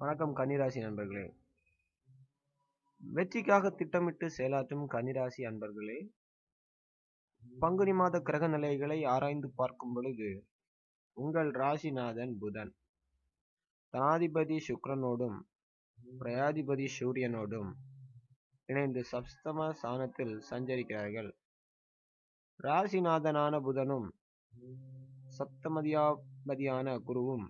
வணக்கம் கன்னிராசி நண்பர்களே வெற்றிக்காக திட்டமிட்டு செயலாற்றும் கன்னிராசி அன்பர்களே பங்குனி மாத கிரக நிலைகளை ஆராய்ந்து பார்க்கும் பொழுது உங்கள் ராசிநாதன் புதன். தனாதிபதி சுக்ரனோடும் பிரயாதிபதி சூரியனோடும் இணைந்து சப்தம சாணத்தில் சஞ்சரிக்கிறார்கள். ராசிநாதனான புதனும் சப்தமதியாபதியான குருவும்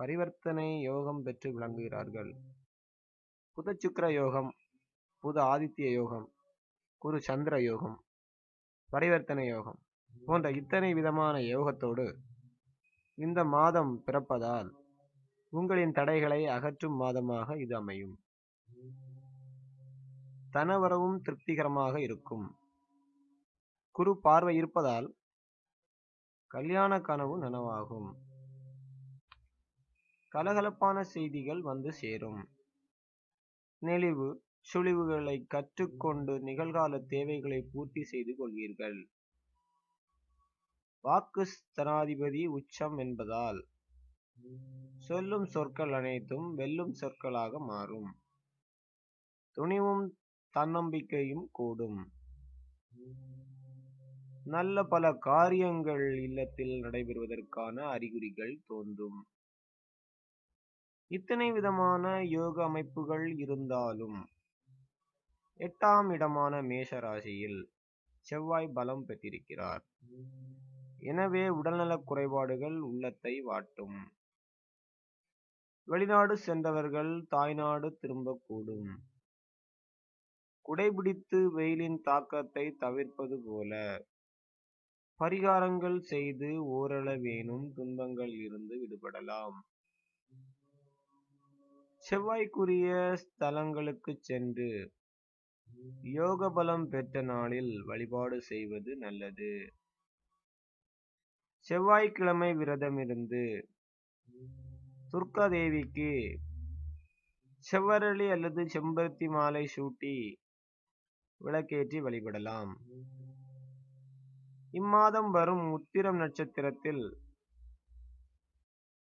பரிவர்த்தனை யோகம் பெற்று விளங்குகிறார்கள். புத யோகம் புத ஆதித்ய யோகம் குரு சந்திர யோகம் பரிவர்த்தனை யோகம் போன்ற இத்தனை விதமான யோகத்தோடு இந்த மாதம் பிறப்பதால் உங்களின் தடைகளை அகற்றும் மாதமாக இது அமையும். தனவரவும் திருப்திகரமாக இருக்கும். குரு பார்வை இருப்பதால் கல்யாண கனவு நனவாகும். கலகலப்பான செய்திகள் வந்து சேரும். நெளிவு சுழிவுகளை கற்றுக்கொண்டு நிகழ்கால தேவைகளை பூர்த்தி செய்து கொள்வீர்கள். வாக்கு ஸ்தனாதிபதி உச்சம் என்பதால் சொல்லும் சொற்கள் அனைத்தும் வெல்லும் சொற்களாக மாறும். துணிவும் தன்னம்பிக்கையும் கூடும். நல்ல பல காரியங்கள் இல்லத்தில் நடைபெறுவதற்கான அறிகுறிகள் தோன்றும். இத்தனை விதமான யோக அமைப்புகள் இருந்தாலும் எட்டாம் இடமான மேஷ ராசியில் செவ்வாய் பலம் பெற்றிருக்கிறார். எனவே உடல்நலக் குறைபாடுகள் உள்ளத்தை வாட்டும். வெளிநாடு சென்றவர்கள் தாய்நாடு திரும்பக்கூடும். குடைபிடித்து வெயிலின் தாக்கத்தை தவிர்ப்பது போல பரிகாரங்கள் செய்து ஓரளவேனும் துன்பங்கள் இருந்து விடுபடலாம். செவ்வாய்க்குரிய ஸ்தலங்களுக்கு சென்று யோக பலம் பெற்ற நாளில் வழிபாடு செய்வது நல்லது. செவ்வாய்க்கிழமை விரதமிருந்து துர்கா தேவிக்கு செவ்வரளி அல்லது செம்பருத்தி மாலை சூட்டி விளக்கேற்றி வழிபடலாம். இம்மாதம் வரும் உத்திரம் நட்சத்திரத்தில்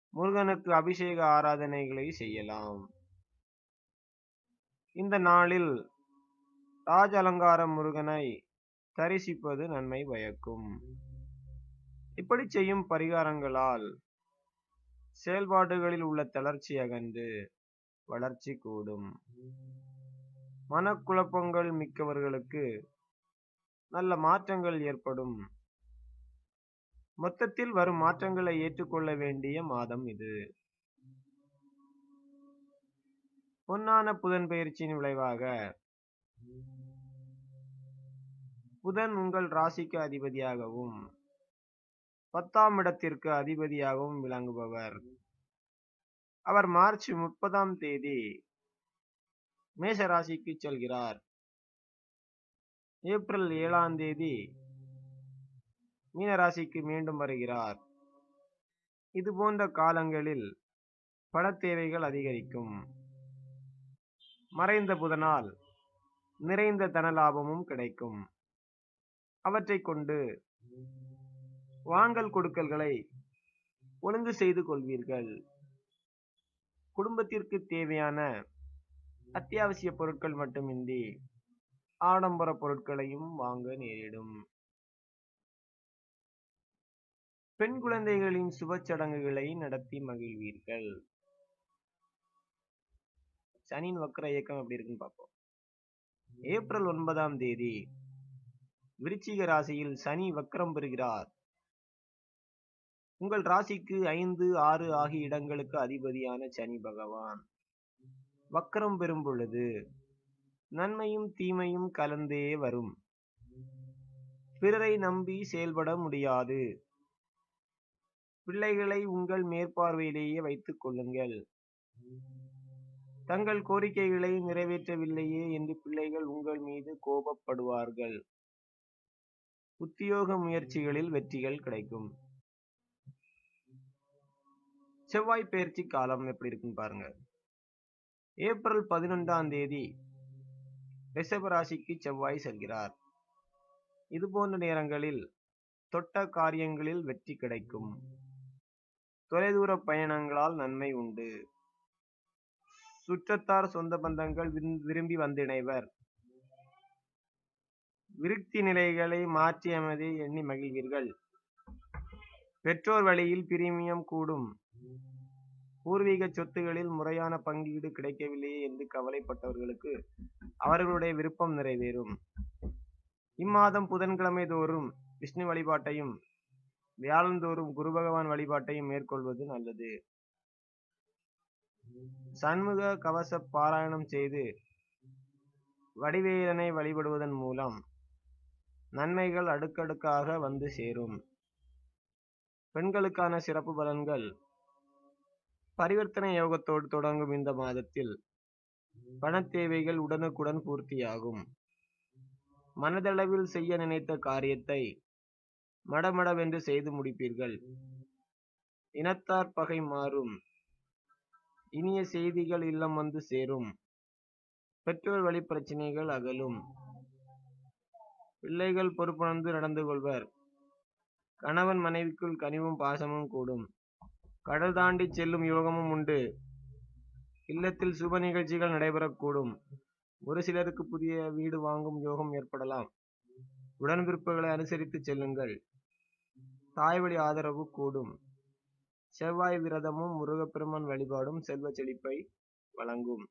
முருகனுக்கு அபிஷேக ஆராதனைகளை செய்யலாம். இந்த நாளில் ராஜ அலங்கார முருகனை தரிசிப்பது நன்மை பயக்கும். இப்படி செய்யும் பரிகாரங்களால் செயல்பாடுகளில் உள்ள தளர்ச்சி அகன்று வளர்ச்சி கூடும். மனக்குழப்பங்கள் மிக்கவர்களுக்கு நல்ல மாற்றங்கள் ஏற்படும். மொத்தத்தில் வரும் மாற்றங்களை ஏற்றுக்கொள்ள வேண்டிய மாதம் இது. பொன்னான புதன் பயிற்சியின் விளைவாக புதன் உங்கள் ராசிக்கு அதிபதியாகவும் பத்தாம் இடத்திற்கு அதிபதியாகவும் விளங்குபவர். அவர் மார்ச் முப்பதாம் தேதி மேஷ ராசிக்கு செல்கிறார். ஏப்ரல் ஏழாம் தேதி மீனராசிக்கு மீண்டும் வருகிறார். இது போன்ற காலங்களில் பண தேவைகள் அதிகரிக்கும். மறைந்த புதனால் நிறைந்த தன லாபமும் கிடைக்கும். அவற்றை கொண்டு வாங்கல் கொடுக்கல்களை ஒழுங்கு செய்து கொள்வீர்கள். குடும்பத்திற்கு தேவையான அத்தியாவசிய பொருட்கள் மட்டுமின்றி ஆடம்பர பொருட்களையும் வாங்க நேரிடும். பெண் குழந்தைகளின் சுப சடங்குகளை நடத்தி மகிழ்வீர்கள். சனியின் வக்கர இயக்கம் எப்படி இருக்குன்னு பார்ப்போம். ஏப்ரல் ஒன்பதாம் தேதி விருச்சிக ராசியில் சனி வக்கரம் பெறுகிறார். உங்கள் ராசிக்கு ஐந்து ஆறு ஆகிய இடங்களுக்கு அதிபதியான சனி பகவான். வக்கரம் பெறும் பொழுது நன்மையும் தீமையும் கலந்தே வரும். பிறரை நம்பி செயல்பட முடியாது. பிள்ளைகளை உங்கள் மேற்பார்வையிலேயே வைத்துக் கொள்ளுங்கள். தங்கள் கோரிக்கைகளை நிறைவேற்றவில்லையே என்று பிள்ளைகள் உங்கள் மீது கோபப்படுவார்கள். உத்தியோக முயற்சிகளில் வெற்றிகள் கிடைக்கும். செவ்வாய் பயிற்சி காலம் எப்படி இருக்குன்னு பாருங்க. ஏப்ரல் பதினொன்றாம் தேதி ரிஷபராசிக்கு செவ்வாய் செல்கிறார். இது போன்ற நேரங்களில் தொட்ட காரியங்களில் வெற்றி கிடைக்கும். தொலைதூர பயணங்களால் நன்மை உண்டு. சுற்றத்தார் சொந்த பந்தங்கள் விரும்பி வந்திணைவர். விருத்தி நிலைகளை மாற்றியமதை எண்ணி மகிழ்வீர்கள். பெற்றோர் வழியில் பிரீமியம் கூடும். பூர்வீக சொத்துகளில் முறையான பங்கீடு கிடைக்கவில்லையே என்று கவலைப்பட்டவர்களுக்கு அவர்களுடைய விருப்பம் நிறைவேறும். இம்மாதம் புதன்கிழமை தோறும் விஷ்ணு வழிபாட்டையும் வியாழந்தோறும் குரு பகவான் வழிபாட்டையும் மேற்கொள்வது நல்லது. சண்முக கவச பாராயணம் செய்து வடிவேலனை வழிபடுவதன் மூலம் நன்மைகள் அடுக்கடுக்காக வந்து சேரும். பெண்களுக்கான சிறப்பு பலன்கள். பரிவர்த்தனை யோகத்தோடு தொடங்கும் இந்த மாதத்தில் பணத் தேவைகள் உடனுக்குடன் பூர்த்தியாகும். மனதளவில் செய்ய நினைத்த காரியத்தை மடமடவென்று செய்து முடிப்பீர்கள். இனத்தார் பகை மாறும். இனிய செய்திகள் இல்லம் வந்து சேரும். பெற்றோர் வழி பிரச்சனைகள் அகலும். பிள்ளைகள் பொறுப்புணர்ந்து நடந்து கொள்வர். கணவன் மனைவிக்குள் கனிவும் பாசமும் கூடும். கடல் தாண்டி செல்லும் யோகமும் உண்டு. இல்லத்தில் சுப நிகழ்ச்சிகள் நடைபெறக்கூடும். ஒரு சிலருக்கு புதிய வீடு வாங்கும் யோகம் ஏற்படலாம். உடன்பிறப்புகளை அனுசரித்து செல்லுங்கள். தாய்வழி ஆதரவு கூடும். செவ்வாய் விரதமும் முருகப்பெருமான் வழிபாடும் செல்வ செழிப்பை வழங்கும்.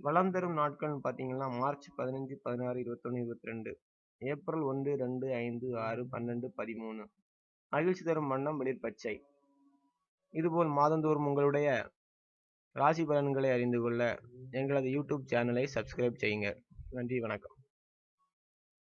வளம் தரும் நாட்கள்னு பார்த்தீங்கன்னா மார்ச் பதினஞ்சு பதினாறு இருபத்தொன்று இருபத்தி ரெண்டு ஏப்ரல் ஒன்று ரெண்டு ஐந்து ஆறு பன்னெண்டு பதிமூணு. மகிழ்ச்சி தரும் வண்ணம் வெளிர் பச்சை. இதுபோல் மாதந்தோறும் உங்களுடைய ராசி பலன்களை அறிந்து கொள்ள எங்களது யூடியூப் சேனலை சப்ஸ்கிரைப் செய்யுங்க. நன்றி வணக்கம்.